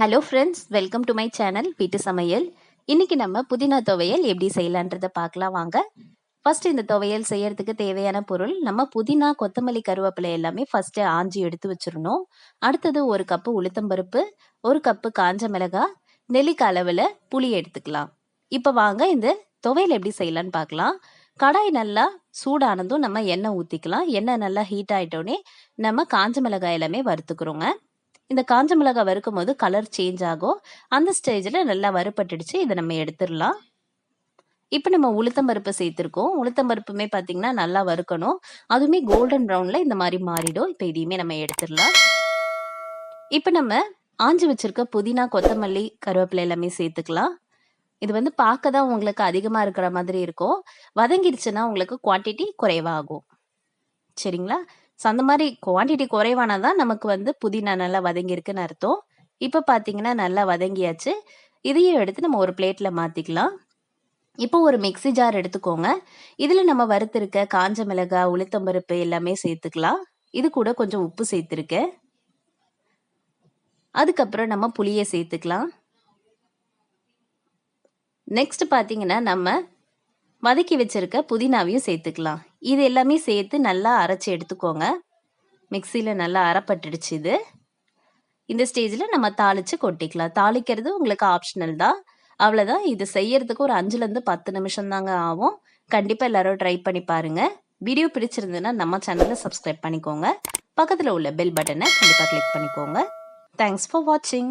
Hello friends welcome to my channel வீட்டு சமையல் இன்னைக்கு நம்ம புதினா துவையல் எப்படி செய்யலான்றதை பார்க்கலாம் வாங்க. ஃபர்ஸ்ட் இந்த துவையல் செய்யறதுக்கு தேவையான பொருள் நம்ம புதினா கொத்தமல்லி கருவேப்பிலை எல்லாமே ஃபர்ஸ்ட் ஆஞ்சி எடுத்து வச்சிடணும். அடுத்தது ஒரு கப்பு உளுத்தம்பருப்பு ஒரு கப்பு காஞ்ச மிளகாய் நெல்லிக்காய் அளவில் புளி எடுத்துக்கலாம். இப்போ வாங்க இந்த துவையல் எப்படி செய்யலான்னு பார்க்கலாம். கடாய் நல்லா சூடானதும் நம்ம எண்ணெய் ஊற்றிக்கலாம் எண்ணெய் நல்லா ஹீட் ஆகிட்டோடனே நம்ம காஞ்ச மிளகாய் எல்லாமே வறுத்துக்கிறோங்க. இந்த காஞ்ச மிளகாய் வறுக்கும் போது கலர் சேஞ்ச் ஆகும். அந்த ஸ்டேஜில் நல்லா வறுப்பட்டுடுச்சு இதை நம்ம எடுத்துடலாம். இப்போ நம்ம உளுத்தம்பருப்பு சேர்த்துருக்கோம். உளுத்தம்பருப்புமே பார்த்தீங்கன்னா நல்லா வறுக்கணும். அதுவுமே கோல்டன் ப்ரௌனில் இந்த மாதிரி மாறிடும். இப்போ இதையுமே நம்ம எடுத்துடலாம். இப்போ நம்ம ஆஞ்சு வச்சிருக்க புதினா கொத்தமல்லி கருவேப்பிலை எல்லாமே சேர்த்துக்கலாம். இது வந்து பார்க்க தான் உங்களுக்கு அதிகமாக இருக்கிற மாதிரி இருக்கும். வதங்கிடுச்சுன்னா உங்களுக்கு குவான்டிட்டி குறைவாகும். சரிங்களா? ஸோ அந்த மாதிரி குவான்டிட்டி குறைவானா தான் நமக்கு வந்து புதினா நல்லா வதங்கியிருக்குன்னு அர்த்தம். இப்போ பார்த்தீங்கன்னா நல்லா வதங்கியாச்சு. இதையும் எடுத்து நம்ம ஒரு பிளேட்டில் மாற்றிக்கலாம் இப்போ ஒரு மிக்ஸி ஜார் எடுத்துக்கோங்க. இதில் நம்ம வறுத்திருக்க காஞ்ச மிளகாய் உளுத்தம்பருப்பு எல்லாமே சேர்த்துக்கலாம். இது கூட கொஞ்சம் உப்பு சேர்த்துருக்கேன் அதுக்கப்புறம் நம்ம புளியை சேர்த்துக்கலாம். நெக்ஸ்ட் பார்த்தீங்கன்னா நம்ம வதக்கி வச்சிருக்க புதினாவையும் சேர்த்துக்கலாம். இது எல்லாமே சேர்த்து நல்லா அரைச்சி எடுத்துக்கோங்க. மிக்சியில் நல்லா அரைப்பட்டுடுச்சு இது. இந்த ஸ்டேஜில் நம்ம தாளித்து கொட்டிக்கலாம். தாளிக்கிறது உங்களுக்கு ஆப்ஷனல் தான். அவ்வளோதான் இது செய்யறதுக்கு ஒரு அஞ்சுலேருந்து பத்து நிமிஷம் தாங்க ஆகும். கண்டிப்பாக எல்லாரும் ட்ரை பண்ணி பாருங்கள் வீடியோ பிடிச்சிருந்ததுன்னா நம்ம சேனலை சப்ஸ்கிரைப் பண்ணிக்கோங்க. பக்கத்தில் உள்ள பெல் பட்டனை கண்டிப்பாக கிளிக் பண்ணிக்கோங்க. தேங்க்ஸ் ஃபார் வாட்சிங்